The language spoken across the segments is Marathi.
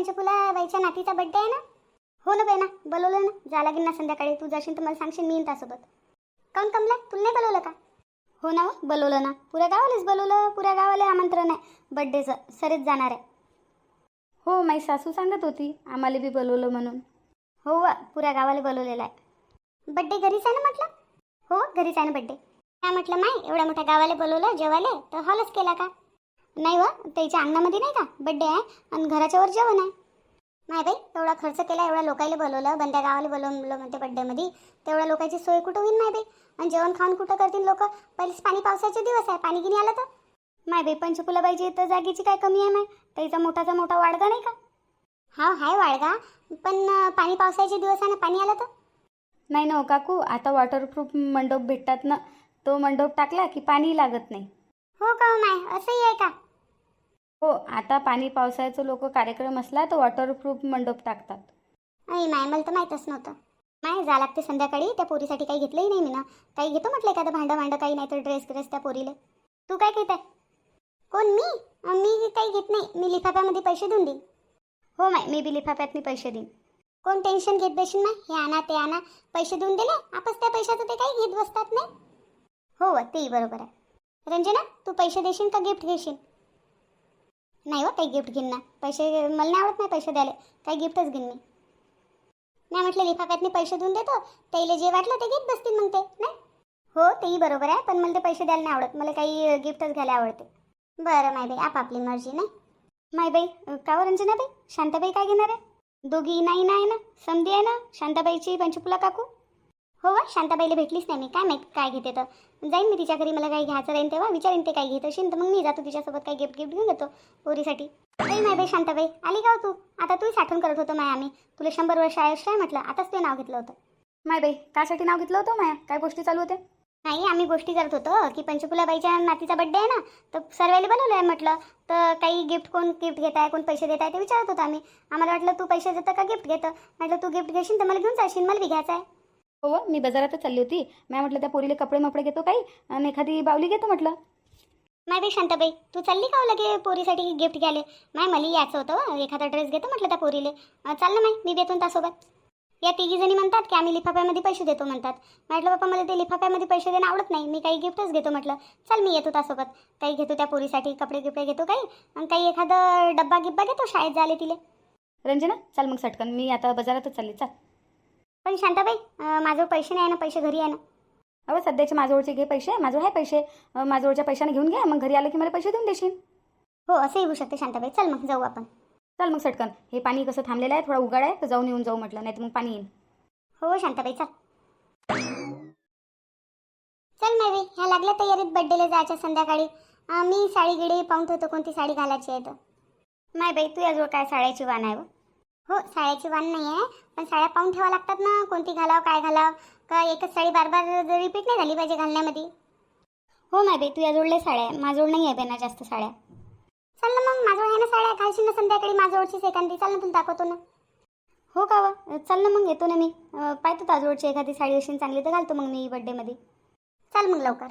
पंचफुला बाईच्या नातीचा बड्डे आहे ना? हो ना ना बोलवलं ना. जा लागेल ना संध्याकाळी? तू जाशील तर मला सांगशील मी त्यासोबत काऊन कमला? तुला नाही बोलवलं का? हो ना हो, बोलवलं ना. पुऱ्या गावालाच बोलवलं. पुऱ्या गावाला आमंत्रण आहे. बड्डेचं सरेच जाणार आहे. हो माई सासू सांगत होती. आम्हाला बी बोलवलं म्हणून. हो वा पुऱ्या गावाला बोलवलेला आहे. बड्डे घरीच आहे ना म्हटलं? हो घरीच आहे ना बड्डे काय म्हटलं माय एवढ्या मोठ्या गावाला बोलवलं जेवायला? तर हॉलच केला का? नाही व त्याच्या अंगणामध्ये नाही का? बड्डे आहे आणि घराच्या वर जेवण आहे. नाही बाई एवढा खर्च केला एवढ्या लोकायला बोलवलं बंद्या गावाला बोलवलं म्हणते बड्डेमध्ये तेवढ्या लोकांची सोय कुठं होईल नाही बाई? आणि जेवण खाऊन कुठं करतील लोक? पहिलेच पाणी पावसाचे दिवस आहे पाणी गिनी आलं तर. माय बाई पंचफुलाबाईची तर जागेची काय कमी आहे माय त्याचा मोठाचा मोठा वाडगा नाही का? हा हाय वाडगा पण पाणी पावसाचे दिवस आहे ना पाणी आलं तर. नाही ना हो काकू आता वॉटरप्रूफ मंडप भेटतात ना. तो मंडप टाकला की पाणी लागत नाही. हो का हो माय असंही आहे का? आता पाणी पावसाळ्याचं लोक कार्यक्रम असला तर वॉटरप्रूफ मंडप टाकतात. नाही माय मला तर माहीतच नव्हतं. माय जा लागते संध्याकाळी. त्या पोरीसाठी काही घेतलंही नाही मी ना. काही घेतो म्हटलं एखादं भांडं भांडं काही नाही तर ड्रेस ग्रेस त्या पोरीला. तू काय घेत आहे कोण मी? मी काही घेत नाही. मी लिफाफ्यामध्ये पैसे देऊन देईन. हो माय मी बी लिफाफ्यात मी पैसे देईन. कोण टेन्शन घेत बसून ना हे आणा ते आणा. पैसे देऊन दिले आपस त्या पैशाचं ते काही घेत बसतात नाही हो तेही बरोबर आहे. रंजना तू पैसे देशील का गिफ्ट घेशील? नाही हो काही गिफ्ट घेईन ना. पैसे मला नाही आवडत नाही पैसे द्यायला. काही गिफ्टच घेईन मी. नाही म्हटलं लिफाफ्यातनी पैसे देऊन देतो. त्याला जे वाटलं ते घेत बसतील मग ते नाही? हो तेही बरोबर आहे पण मला ते पैसे द्यायला नाही आवडत. मला काही गिफ्टच घ्यायला आवडते. बरं माय बाई आपापली मर्जी नाही? माय बाई का हो रंजनाबाई शांताबाई काय घेणार आहे? दोघी नाही ना आहे ना? समधी आहे ना? शांताबाईची पंचपुला काकू? हो वा शांताबाईला भेटलीच नाही मी. काय माहीत काय घेते तर. जाईन मी तिच्या घरी मला काही घ्यायचं राहीन तेव्हा. विचारेन ते काय घेत असेल तर मग मी जातो तिच्यासोबत काही गिफ्ट गिफ्ट घेऊन येतो पोरीसाठी. बाई माय बाई शांताबाई आली का हो तू? आता तूच आठवण करत होतं माय आम्ही. तुला शंभर वर्ष आयुष्य आहे म्हटलं आताच ते नाव घेतलं होतं. माय बाई कासाठी नाव घेतलं होतं माया? काय गोष्टी चालू होत्या? नाही आम्ही गोष्टी करत होतो की पंचकुलाबाईच्या नातीचा बड्डे आहे ना तर सर्वांना बोलवलं आहे म्हटलं. तर काही गिफ्ट कोण गिफ्ट घेत आहे कोण पैसे देत आहे ते विचारत होतो आम्ही. आम्हाला वाटलं तू पैसे देतं का गिफ्ट घेतं? म्हटलं तू गिफ्ट घेशील तर मला घेऊन जाशील मला बी घ्यायचं आहे. हो हो, मी बाजारातच चालली होती. मी म्हटलं त्या पोरीले कपडे मपडे घेतो काही? आणि एखादी बावली घेतो म्हटलं. माय बाई शांताबाई तू चालली का हो लगे पोरीसाठी गिफ्ट घ्यायला? माय मला यायचं होतं एखादा ड्रेस घेतो म्हटलं त्या पोरीले. अं, चाल ना माय मी देतो ना त्यासोबत. या तिघी जणी म्हणतात की आम्ही लिफाफ्यामध्ये पैसे देतो म्हणतात. म्हटलं बाप्पा मला ते लिफाफ्यामध्ये पैसे देणं आवडत नाही. मी काही गिफ्टच घेतो म्हटलं. चल मी येतो त्यासोबत. काही घेतो त्या पोरीसाठी कपडे गिपडे घेतो काही? आणि काही एखादं डब्बा गिब्बा घेतो शाळेत झाले तिले. रंजना चाल मग सटकन. मी आता बाजारातच चालली चाल. पण शांताबाई माझ्याजवळ पैसे नाही आहे ना पैसे घरी आहे ना. अहो सध्याचे माझ्याजवळचे घे पैसे माझं आहे पैसे. माझ्याजवळच्या पैशाने घेऊन घ्या मग घरी आलं की मला पैसे देऊन देशील. हो असंही होऊ शकते शांताबाई. चल मग जाऊ आपण. चल मग सटकन. हे पाणी कसं थांबलेलं आहे थोडा उगाड आहे तर जाऊन येऊन जाऊ म्हटलं नाही तर मग पाणी येईल हो शांताबाई चल. चल मावी. ह्या लागल्या तयारीत बड्डेला जायच्या संध्याकाळी. मी साडी गिडी पाहून ठेवतो कोणती साडी घालायची आहे तर. माय बाई तू याजवळ काय साड्याची वाण आहे? हो साड्याची वाण नाही आहे पण साड्या पाहून ठेवा लागतात ना. कोणती घालाव काय घालाव? का एकच साडी बार बार रिपीट नाही झाली पाहिजे घालण्यामध्ये? हो माय बाई तू याजवळले साड्या आहे माझजवळ नाही आहे बेना जास्त साड्या. चल ना मग माझ्याजवळ आहे ना साड्या. घालशील ना संध्याकाळी माझ्याजवळचीच एखादी चल ना तुला दाखवतो ना. हो का वा? चल ना मग येतो ना मी. पाहतो ताजवळची एखादी साडी असेल चांगली तर घालतो मग मी बड्डेमध्ये चल मग लवकर.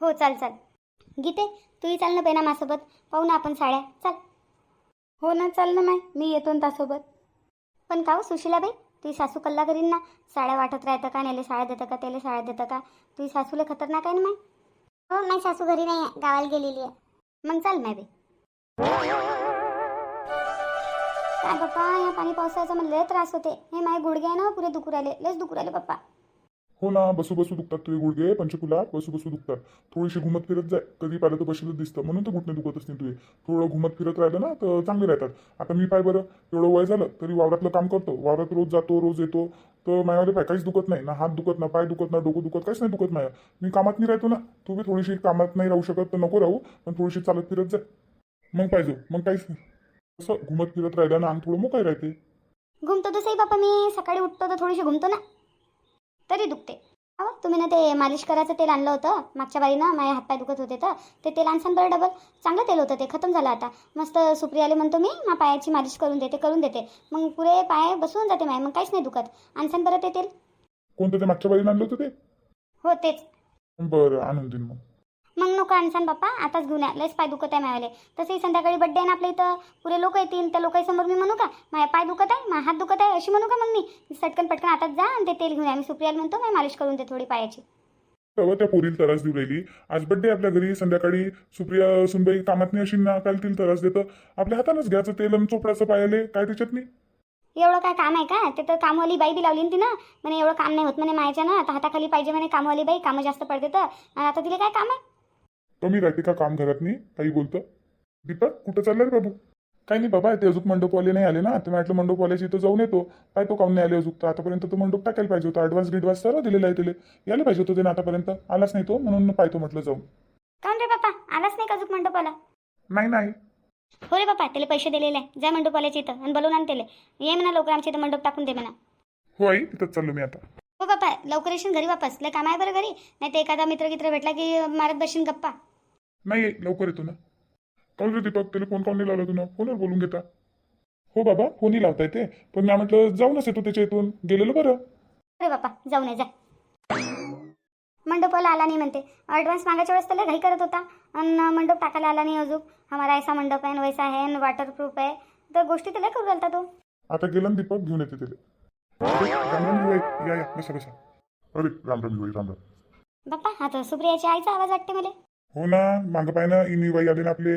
हो चाल चाल. गीते तूही चाल ना बेना माझ्यासोबत. पाहू ना आपण साड्या. चल. हो ना चाल ना माय. मी येतो ना त्यासोबत पण का हो सुशिलाबाई? तुझी सासू कल्ला करीन ना साड्या वाटत राहतं का नेले साड्या देतं का त्याला साड्या देतं का? तुझी सासूला खतरनाक आहे ना माय हो माझी सासू घरी नाही आहे गावाला गेलेली आहे. मग चाल माय बाई. काय बाप्पा या पाणी पावसाचा मला लय त्रास होते. हे माझे गुडघे आहे ना हो, पुरे दुखू राहिले लयच दुखू राहिले बाप्पा हो ना बसू बसू दुखतात तुझे गुडघे पंचकुला बसू बसू दुखतात. थोडीशी घुमत फिरत जाय कधी पाहिलं तर बशीलच दिसतं. म्हणून तर घुटणे दुखत असतील तुझे. थोडं घुमत फिरत राहिलं ना तर चांगले राहतात. आता मी पाय बरं एवढं वय झालं तरी वावरातलं काम करतो. वावरात रोज जातो रोज येतो. तर माझ्यामध्ये पाय काहीच दुखत नाही. ना हात दुखत ना पाय दुखत ना डोकं दुखत काहीच नाही दुखत माझ्या मी कामात नाही राहतो ना. तू बी थोडीशी कामात नाही राहू शकत तर नको राहू. पण थोडीशी चालत फिरत जाय मग पाहिजे मग काहीच नाही. असं घुमत फिरत राहिलं ना अंग थोडं मोकाय राहते. घुमतो तसंही बाप्पा मी सकाळी उठतो तर थोडीशी घुमतो ना. तरी दुखते. अहो तुम्ही ना ते मालिश करायचं तेल आणलं होतं. मागच्या बाई ना माझे हातपाय दुखत होते तर. ते तेल आणसान बरं डबल चांगलं तेल होतं ते. खतम झालं आता. मस्त सुप्रियाले म्हणतो मी मा पायाची मालिश करून देते करून देते. मग पुरे पाय बसवून जाते माय. मग काहीच नाही दुखत. आणसान बरं ते तेल. कोणतं ते मागच्या बाईने आणलं होतं ते? हो तेच. बरं आणून देईन मग. मग नको आणसान बाप्पा आताच घेऊन या. लयच पाय दुखत आहे मायाले तसंही संध्याकाळी बड्डे आहे ना आपल्या इथं पुरे लोक येतील त्या लोकांसमोर मी म्हणू का? माझ्या पाय दुखत आहे माझा हात दुखत आहे अशी म्हणू का मग मी? सटकन पटकन आताच जा आणि ते तेल घेऊन या. मी सुप्रियाला म्हणतो मी मालिश करून दे थोडी पायाची. तेव्हा त्या पोरीला त्रास देऊ राहिली. आज बड्डे आपल्या घरी संध्याकाळी सुप्रिया सुनबाई कामात नाही अशी ना काल तिला त्रास देतं. आपल्या हातानंच घ्यायचं तेल आणि चोपडाचं पायाले काय त्याच्यात नाही? एवढं काय काम आहे का? ते तर कामवाली बाई बी लावली ना तिनं. म्हणे एवढं काम नाही होत म्हणे मायच्या ना आता हाताखाली पाहिजे म्हणे कामवाली बाई कामं जास्त पडते तर आणि आता तिला काय काम आहे? कमी राहते का काम घरात नाही काही बोलतं दीपक कुठं चाललं रे बाबू? काही नाही बाबा ते अजून मंडपवाले नाही आले ना तर म्हटलं मंडपवाल्याची इथं जाऊन येतो. काय तो काऊन नाही आले अजून? तर आतापर्यंत तो मंडप टाकायला पाहिजे होता. ॲडव्हान्स गिडव्हान्स सर्व दिलेला आहे त्याला यायला पाहिजे होतं त्याने आतापर्यंत. आलाच नाही तो म्हणून पाहतो म्हटलं जाऊन. काऊन रे बाप्पा आलाच नाही का अजून मंडपाला नाही नाही. हो रे बाप्पा त्याला पैसे दिलेले आहे. जा मंडपवाल्याच्या इथं आणि बोलवून आण त्याला. ये म्हणा लवकर आमच्या इथं मंडप टाकून दे म्हणा. हो आई तिथंच चाललो मी आता. हो बाप्पा लवकर येशील घरी वापस. लय काम आहे बरं घरी. नाही तर एखादा मित्र गित्र भेटला की मारत बशीन गप्पा. नाही लवकर येतो ना. काऊन रे दीपक? त्याला फोन काऊन नाही लावला तुला? फोनवर बोलून घेता. हो बाबा फोनही लावता येते. पण मी म्हटलं जाऊनच येतो त्याच्या इथून गेलेलं बरं. अरे बाप्पा जाऊ नये जा. मंडपाला आला नाही म्हणते. ॲडव्हान्स मागायच्या वेळेस त्याला घाई करत होता. आणि मंडप टाकायला आला नाही अजून. हमारा ऐसा मंडप आहे न वैसा आहे न वॉटरप्रूफ आहे तर गोष्टी त्याला करू घालता तो. आता गेला ना दीपक घेऊन येते त्याला. अरे, राम राम युवाई. या या बसा बसा. अरे राम राम युवाई, राम राम. बाप्पा तर सुप्रियाच्या आईचा आवाज वाटते मला. हो ना मागं पाय ना इनी बाई आले ना आपले.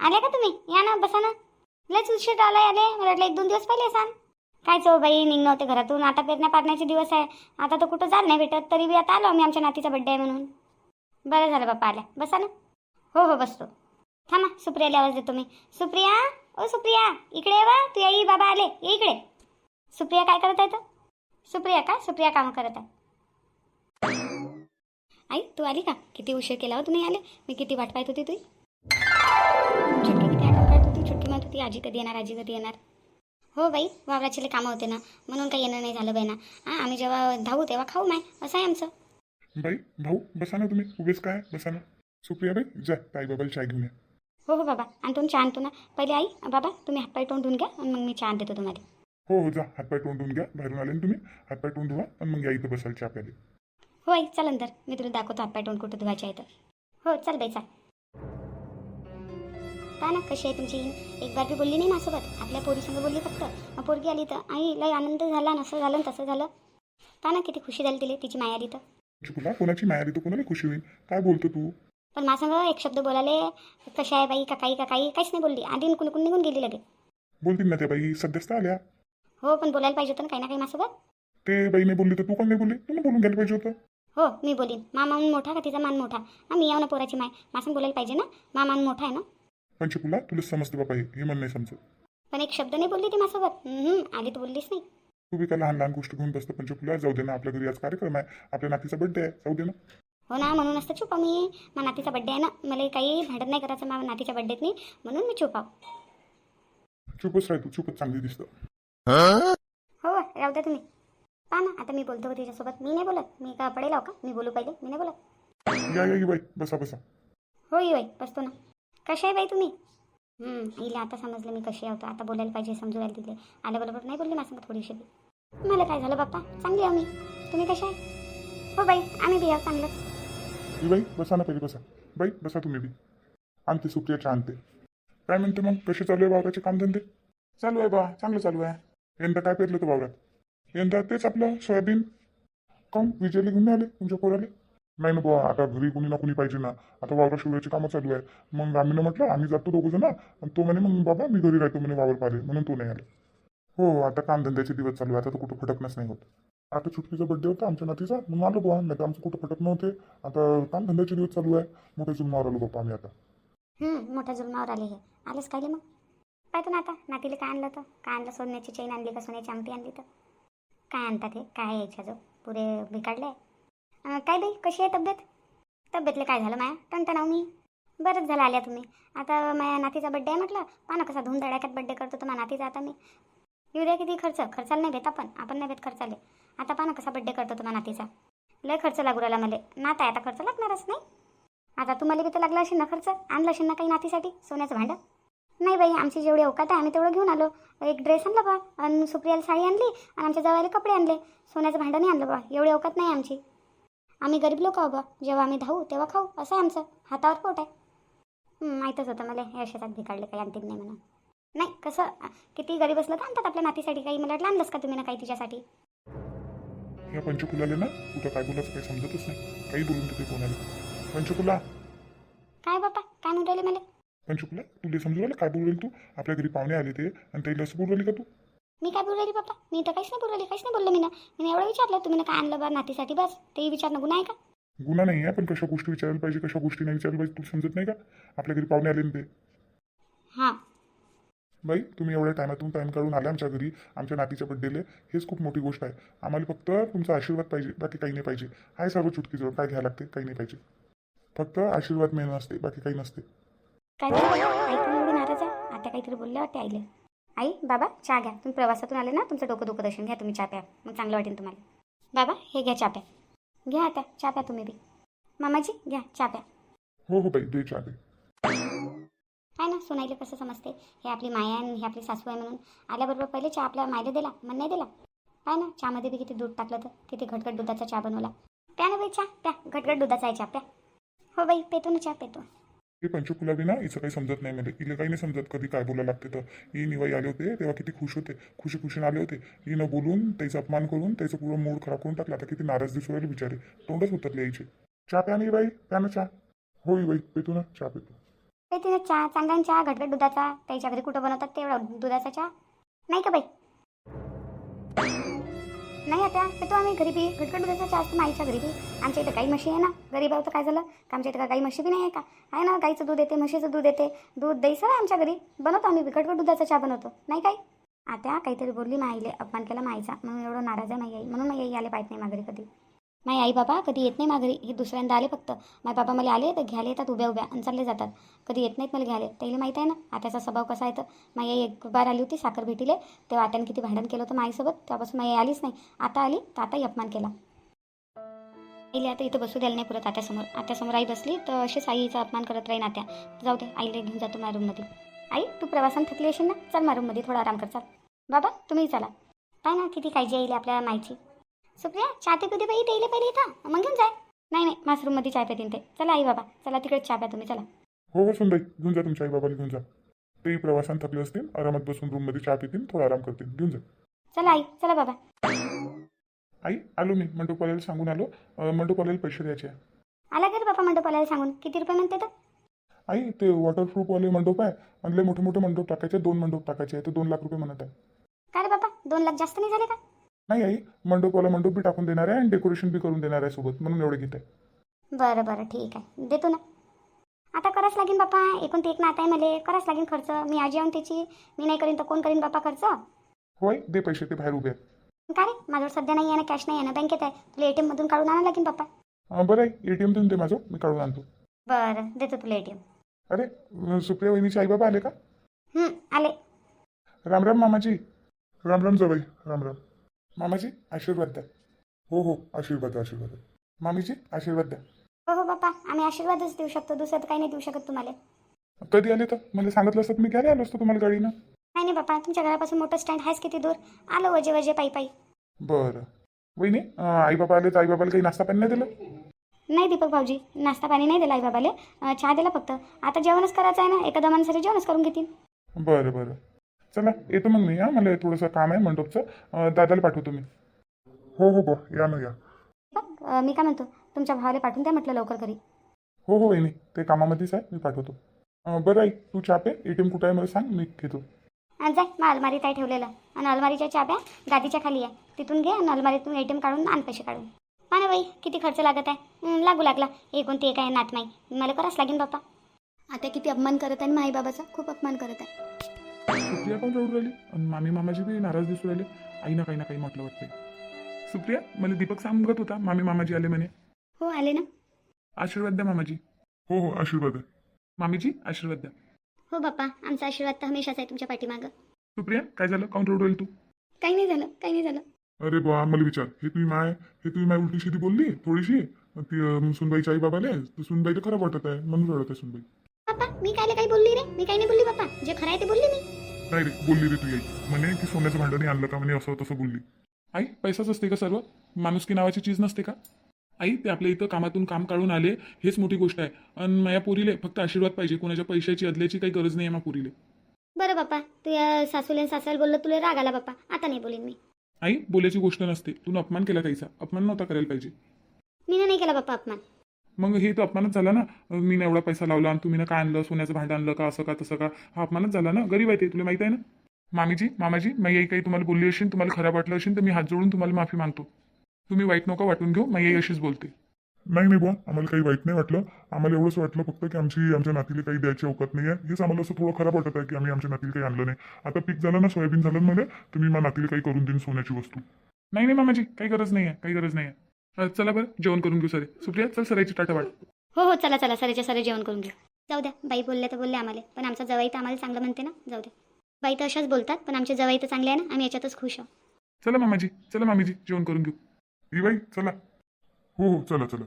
आले का तुम्ही? या ना बसा ना. लयच उशीर आला आले. मला वाटलं एक दोन दिवस पहिले सांग. काय चो बाई निघणं होते घरातून. आता पेरण्या पारण्याचे दिवस आहे. आता तर कुठं जाल नाही भेटत. तरी बी आता आलो आम्ही आमच्या नातीचा बड्डे आहे म्हणून. बरं झालं बाप्पा आल्या. बसा ना. हो हो बसतो. थांबा सुप्रियाला आवाज देतो मी. सुप्रिया ओ सुप्रिया इकडे वा तू आई बाबा आले. ये इकडे. सुप्रिया काय करत आहे तर सुप्रिया का? सुप्रिया काम करत आहे. आई तू आली का? किती उशीर केला हो तुम्ही आले? मी किती वाट पाहत होती तुझी छुट्टी किती आठवण काढत होती? छुट्टी म्हणत होती आजी कधी येणार आजी कधी येणार? हो बाई वावराचे कामं होते ना. म्हणून काही येणं नाही झालं बाई ना हां आम्ही जेव्हा धावू तेव्हा खाऊ माय. असं आहे आमचं. बाई भाऊ बसा ना तुम्ही. उभेच काय? बसा ना. सुप्रिया बाई जा. ताई बाबाला चाय घेऊन या. हो हो बाबा. आणतो ना चहा आणतो ना. पहिले आई बाबा तुम्ही हातपाय तोंड धुवून घ्या आणि मग मी चहा देतो तुम्हाला. हो हो जा. हातपाय तोंड धुवून घ्या. बाहेरून आले ना तुम्ही. हातपाय तोंड धुवा आणि मग या इथं बसाल चहा प्याले हो आई चल नंतर मी तुला दाखवतो हातपाय तोंड कुठं धुवायचे आहे तर हो चल बाई चाल. का ना कशी आहे तुमची. एक बार बी बोलली नाही माझ्यासोबत. आपल्या पोरीसंग बोलली फक्त. मग पोरगी आली तर. आई लय आनंद झाला ना असं झालं तसं झालं. का ना किती खुशी झाली तिला तिची माया आली तर. कोणाची माया तर कोणाला खुशी होईल? काय बोलतो तू? पण माझ्यासंग एक शब्द बोलाले. कशा आहे बाई? का काही का काही काहीच नाही बोलली. आधी कुणी कुणी निघून गेली लगे बोलतील ना त्या बाई. सध्याच तर आल्या. हो पण बोलायला पाहिजे होतं ना काही ना काही माझ्यासोबत. ते बाई नाही बोलली तर तू कोण नाही बोलली? तुम्ही बोलून घ्यायला पाहिजे होतं. हो मी बोलीन. मा मान मोठा का तिचा मान मोठा? हा मी याव ना पोराची माय. माझं बोलायला पाहिजे ना? मा मान मोठा आहे ना? पंचकुला तुला समजते बाबा हे. हे मन नाही समजत. पण एक शब्द नाही बोलली ती माझ्यासोबत? हम्म, आधी तर बोललीच नाही. तू बी लहान लहान गोष्ट घेऊन बसतं पंचकुला जाऊ दे ना आपल्या घरी आज कार्यक्रम आहे. आपल्या नातीचा बड्डे आहे. जाऊ दे ना. हो ना म्हणून असतं चुप मी. मा नातीचा बड्डे आहे ना. मला काही भांडत नाही करायचं मा नातीच्या बड्डेत नाही. म्हणून मी चुप आहो चुपच राह तू. चुपच चांगली दिसतं. हो राहू द्या तुम्ही. पहा ना आता मी बोलतो का तिच्यासोबत? मी नाही बोलत. मी का पडेल का? मी बोलू पहिले. मी नाही बोलत. या या ये बाई. बसा बसा. हो ये बाई. बसतो ना. कशा आहे बाई तुम्ही? हम्म, हिला आता समजलं मी कशी होतो आता बोलायला पाहिजे समजू राहिले तिथे आल्याबरोबर नाही बोलली माझ्या थोडीशी बी. मला काय झालं बाप्पा? चांगली आहे मी. तुम्ही कशा आहे? हो बाई आम्ही बी आहोत चांगलंच. ये बाई बसा ना पहिले बसा. बाई बसा तुम्ही बी. आणते सुप्रियाच्या आणते. काय म्हणते मग? कसे चालू आहे वावराचे कामधंदे? चालू आहे बा. चांगलं चालू आहे. यंदा काय पेरलं तर वावरात? यंदा तेच आपलं सोयाबीन. काऊन विजयला घेऊन आले तुमच्या पोराले? नाही ना बुवा आता घरी कुणी ना कुणी पाहिजे ना. आता वावरा शिवराची कामं चालू आहे मग आम्ही म्हटलं आम्ही जातो दोघं जण. आणि तो म्हणे मग बाबा मी घरी राहतो म्हणे वावर पाहिले म्हणून तो नाही आला. हो आता कामधंद्याचे दिवस चालू आहे आता तर कुठं फटकणंच नाही होत. आता छुटकीचा बड्डे होता आमच्या नातीचा. मग आलो बुवा नाही तर आमचं कुठं फटक नव्हते. आता कामधंद्याचे दिवस चालू आहे. मोठ्या जुलमावर आलो बाप्पा आम्ही आता. हम्म, मोठ्या जुलमावर आले हे. आलेच काय मग? पाहतो ना आता नातीला काय आणलं तर काय आणलं सोन्याची चैन आणली का सोन्याची अंगठी आणली तर? काय आणतात हे? काय यायच्या जो पुरे बिकाडले काय बाई? कशी आहे तब्येत? तब्येतले काय झालं माया? टणटणाव मी? बरंच झालं आल्या तुम्ही. आता माझ्या नातीचा बड्डे आहे म्हटलं. पानं कसा धूमधडाक्यात बड्डे करतो तर माझ्या नातीचा आता मी. येऊ द्या किती खर्च. खर्चाला नाही भेट आपण. आपण नाही भेट खर्चाले. आता पानं कसा बड्डे करतो तुम्हाला नातीचा. लय खर्च लागू राहिला मला. नात आहे आता खर्च लागणारच नाही. आता तुम्हाला बी तर लागला असेल ना खर्च? आणला असेल ना काही नातीसाठी? सोन्याचं भांडं? नाही बाई आमची जेवढी अवकात आहे आम्ही तेवढं घेऊन आलो. एक ड्रेस आणला बा आणि सुप्रियाला साडी आणली आणि आमच्या जवायला कपडे आणले. सोन्याचं भांडं नाही आणलं बा एवढी अवकात नाही आमची. आम्ही गरीब लोक आहो बा जेव्हा आम्ही धावू तेव्हा खाऊ असं आहे आमचं. हातावर पोट आहे. हं, माहीतच होतं मला हे शेतात भिकाडले काही आणतील नाही म्हणून. नाही कसं किती गरीब असलं तर आणतात आपल्या नातीसाठी काही. मला वाटलं आणलंच का तुम्ही ना काही तिच्यासाठी? या पंचकुलाले ना कुठं काय बोलायचं काही समजतच नाही. काही बोलून तिथे कोणाला. पंचकुला. काय बापा काय म्हणून राहिले मला? पंचकुला तुला समजू राहिलं. काय बोलू राहिली तू? आपल्या घरी पाहुणे आले ते. आणि त्याला असं बोलू राहिली का तू? मी काय बोलू राहिली बापा मी तर काहीच नाही बोलू राहिली. काहीच नाही बोलले मी ना. मी एवढं विचारलं. तुम्ही ना काय आणलं बा नातीसाठी बस. तेही विचारणं गुन्हा आहे का? गुन्हा नाही आहे पण कशा गोष्टी विचारायला पाहिजे कशा गोष्टी नाही विचारायला पाहिजे तू समजत नाही का? आपल्या घरी पाहुणे आले ना ते. हां. बाई तुम्ही एवढ्या टायमातून टाईम काढून आल्या आमच्या घरी. आमच्या नातीच्या बड्डेले हेच खूप मोठी गोष्ट आहे. आम्हाला फक्त तुमचा आशीर्वाद पाहिजे. बाकी काही नाही पाहिजे. आहे सर्व चुटकीजवळ. काय घ्यायला लागते? काही नाही पाहिजे. फक्त आशीर्वाद मेन असते. बाकी काही नसते. काय झालं? आई तुम्ही एवढी नाराज आहे? आता काहीतरी बोलले वाटते आईले. आई बाबा चहा घ्या. तुम्ही प्रवासातून आले ना तुमचं डोकं दुखत असेल. घ्या तुम्ही चहा प्या. मग चांगलं वाटेल तुम्हाला. बाबा हे घ्या चहा प्या. घ्या आता. चहा प्या तुम्ही बी. मामाजी घ्या चहा प्या. हो हो बाई दे चहा दे. काय ना सोनाईले कसं समजते? हे आपली माया आहे आणि हे आपली सासू आहे म्हणून. आल्याबरोबर पहिले चहा आपल्या मायला दिला. मन नाही दिला. काय ना चहामध्ये बी किती दूध टाकलं तर. किती घटघट दुधाचा चहा बनवला. प्या ना बाई चहा प्या. घटघट दुधाचा आहे चहा प्या. हो बाई पेतो ना चहा पेतो. हे पंचकुलाबी ना हिचं काही समजत नाही म्हणजे मला हिला काही नाही समजत कधी काय बोलायला लागते तर. ही निवाई आले होते तेव्हा किती खुश होते खुशी खुशीने आले होते. हिनं बोलून त्याचा अपमान करून त्याचं पूर्ण मूड खराब करून टाकला. आता किती नाराज दिसू राहिले बिचारे. तोंडच उतरले यायचे. चहा प्या नाही बाई प्या ना चहा. होई बाई पेतो ना चहा पेतो. चहा चांगला चहा घटघट दुधाचा. त्याच्या घरी कुठं बनवतात तेवढा दुधाचा चहा? नाही का बाई? नाही आता पेतो आम्ही गरीबी बी दुधाचा चहा असतो आईच्या घरी बी. आमच्या इथं गाई म्हशी आहे ना गरीब आहोत तर काय झालं? का आमच्या इथं का गाई म्हशी बी नाही आहे का? आहे ना गाईचं दूध येते म्हशीचं दूध येते दूध दही सर आमच्या घरी. बनवतो आम्ही बी दुधाचा चहा बनवतो. नाही काय? आता काहीतरी बोलली माईले अपमान केला माईचा म्हणून एवढं नाराज आहे माई आई. म्हणून माई आई आले पाहिजे नाही माघारी कधी. माई आई बाबा कधी येत नाही माघारी. हे दुसऱ्यांदा आले फक्त. माय बाबा मला आले तर घ्यायला येतात उभ्या उभ्या आणि चालले जातात. कधी येत नाहीत मला घ्यायला त्याला माहीत आहे ना आत्याचा स्वभाव कसा आहे तर. माई आई एक बार आली होती साखर भेटीले. तेव्हा आत्याने किती भांडण केलं होतं माईसोबत. तेव्हापासून माई आलीच नाही. आता आली तर आताही अपमान केला. आईले आता इथं बसू द्यायला नाही पुरत आत्यासमोर. आत्यासमोर आई बसली तर अशीच आईचा अपमान करत राहीन आत्या. जाऊ दे आईला घेऊन जातो माझ्या रूममध्ये आई तू प्रवासात थकली असेल ना? चल माझ्या रूममध्ये थोडा आराम कर चाल. बाबा तुम्ही चला. काय ना किती काळजी येईल आपल्याला माहिती सुप्रिया चहा ते कधी बाई? द्यायला पहिले इथं. मग घेऊन जाय. नाही नाही माझ्या रूममध्ये चहा पेतीन ते. चला आई बाबा. चला तिकडे चहा प्या तुम्ही. चला. हो हो सुनबाई. घेऊन जा तुमच्या आई बाबाला घेऊन जा. तेही प्रवासात थकले असतील आरामात बसून रूममध्ये चहा पितील थोडा आराम करतील. घेऊन जा. चला आई. चला बाबा. आई आलो मी. मंडपवाल्याला सांगून आलो. अं, मंडपवाल्याला पैसे द्यायचे आहे. आला का रे बाबा मंडपाला सांगून? किती रुपये म्हणते तर? आई ते वॉटरप्रूफवाले मंडप आहे. आणि लय मोठे मोठे मंडप टाकायचे. दोन मंडप टाकायचे. आहे ते दोन लाख रुपये म्हणत आहे. काय रे बाबा? दोन लाख जास्त नाही झाले का? नाही आई मंडपवाला मंडप बी टाकून देणार आहे आणि डेकोरेशन बी करून देणार आहे सोबत म्हणून एवढे घेत आहे बरं बरं ठीक आहे. देतो ना. आता करावंच लागेन बापा. एकूण ते एक नातं आहे मला. करावंच लागेन खर्च. मी आजी आहोन त्याची. मी नाही करीन तर कोण करीन बापा खर्च? होय दे पैसे ते बाहेर उभे आहेत. काय रे? माझ्यावर सध्या नाही आहे ना कॅश नाही आहे ना बँकेत आहे. तुला एटीएम मधून काढून आणावं लागेन बापा. अं, बरं आहे ए टी एम देऊन दे माझं. मी काढून आणतो. बरं देतो तुला एटीएम अरे अं, सुप्रिया वहिनीचे आई बाबा आले का? आले. राम राम मामाजी. राम राम जवाई राम राम. मामाजी आशीर्वाद द्या. हो हो आशीर्वाद द्या आशीर्वाद. द्या मामीजी आशीर्वाद द्या. हो हो बापा आम्ही आशीर्वादच देऊ शकतो. दुसरं तर काही नाही देऊ शकत तुम्हाला. कधी आले तर? मला सांगितलं असतं तर मी घ्यायला आलो असतो तुम्हाला गाडीनं? नाही नाही बापा तुमच्या घरापासून मोठं स्टँड आहेच किती दूर. आलो वजे वजे पायी पायी. बरं. वहिनी आई बाबा आले तर आई बाबाला काही नाश्ता पाणी नाही दिलं? नाही दीपक भाऊजी नाश्ता पाणी नाही दिला आई बाबाले अं, चहा दिला फक्त. आता जेवणच करायचं आहे ना? एका दमांसाठी जेवणच करून घेतील. बरं बरं. चला येतो मग मी हा मला थोडंसं काम आहे मंडपचं. दादाला पाठवतो मी. हो हो बो या ना या. अं, मी काय म्हणतो तुमच्या भावाला पाठवून द्या म्हटलं लवकर घरी. हो हो वहिनी ते कामामध्येच आहे मी पाठवतो. अं, बरं आई तू चापे ए टी एम कुठं आहे मला सांग मी घेतो. आणि जाय मग अलमारीत आहे ठेवलेलं. आणि अलमारीच्या चाब्या गादीच्या खाली आहे. तिथून घे आणि अलमारीतून एटीएम काढून आण पैसे काढून. हा ना बाई किती खर्च लागत आहे? हं, लागू लागला. एकूण ते काय नात नाही मला करावंच लागेल बाप्पा? आता किती अपमान करत आहे माई बाबाचा खूप अपमान करत आहे. सुप्रिया पण रडू राहिली? आणि मामी मामाजी बी नाराज दिसू राहिले. आई ना काही ना काही म्हटलं वाटते सुप्रिया मला दीपक सांगत होता मामी मामाजी आले म्हणे. हो आले ना. आशीर्वाद द्या मामाजी. हो हो आशीर्वाद द्या मामीजी आशीर्वाद द्या. हो बाप्पा आमचा आशीर्वाद तर हमेशाच आहे तुमच्या पाठीमागं. सुप्रिया काय झालं? काउंटर रडू राहिली तू? काही नाही झालं काही नाही झालं. अरे बा मला विचार. हे तुम्ही माय हे तुम्ही माय उलटी शिदी बोलली थोडीशी? ती अं, सुनबाईची आई बाबाले तर सुनबाईला खरं वाटत आहे म्हणून रडत आहे सुनबाई. बाप्पा मी काय काही बोलली रे? मी काही नाही बोलली बाप्पा. जे खरं आहे ते बोलली मी. नाही रे बोलली रे तू आई म्हणे की सोन्याचं भांडणी आणलं का म्हणे असं तसं बोलली. आई पैसाच असते का सर्व? माणुसकी नावाची चीज नसते का? आई ते आपल्या इथं कामातून काम काढून आले हेच मोठी गोष्ट आहे. आणि माझ्या पोरीले फक्त आशीर्वाद पाहिजे. कोणाच्या पैशाची अदल्याची काही गरज नाही आहे माझ्या पोरीले. बरं बाप्पा तू या सासूले आणि सासऱ्याला बोललं तुला राग आला बाप्पा आता नाही बोलीन मी. आई बोलायची गोष्ट नसते. तू अपमान केला काहीचा अपमान नव्हता करायला पाहिजे. मी नाही केला बाप्पा अपमान. मग हे तर अपमानच झाला ना. मी एवढा पैसा लावला आणि तुम्ही ना काय आणलं? सोन्याचं भांडं आणलं का? असं का तसं का? हा अपमानच झाला ना. गरीब आहे ते तुला माहीत आहे ना? मामीजी मामाजी मी आई काही तुम्हाला बोलली असेल तुम्हाला खराब वाटलं असेल तर मी हात जोडून तुम्हाला माफी मागतो. तुम्ही वाईट नका वाटून घेऊ मी आई अशीच बोलते. नाही नाही बुवा आम्हाला काही वाईट नाही वाटलं. आम्हाला एवढंच वाटलं फक्त की आमची आमच्या नातीला काही द्यायची अवकात नाही आहे हेच आम्हाला असं थोडं खराब वाटत आहे की आम्ही आमच्या नातीला काही आणलं नाही. आता पीक झालं ना सोयाबीन झालं मध्ये तुम्ही माझ्या नातीला काही करून देईन सोन्याची वस्तू. नाही नाही मामाजी काही गरज नाही आहे काही गरज नाही आहे चला बरं जेवण करून घेऊ सरे. सुप्रिया चल सरायची टाटा वाट. हो हो चला चला सरेच्या सरे जेवण करून घेऊ. जाऊ द्या बाई बोलल्या तर बोलले आम्हाला. पण आमचा जवाई तर आम्हाला चांगलं म्हणते ना जाऊ द्या. बाई तर अशाच बोलतात पण आमचे जवाई तर चांगले आहे ना आम्ही याच्यातच खुश आहोत. चला मामाजी चला मामीजी जेवण करून घेऊ. ही बाई चला. हो हो चला चला.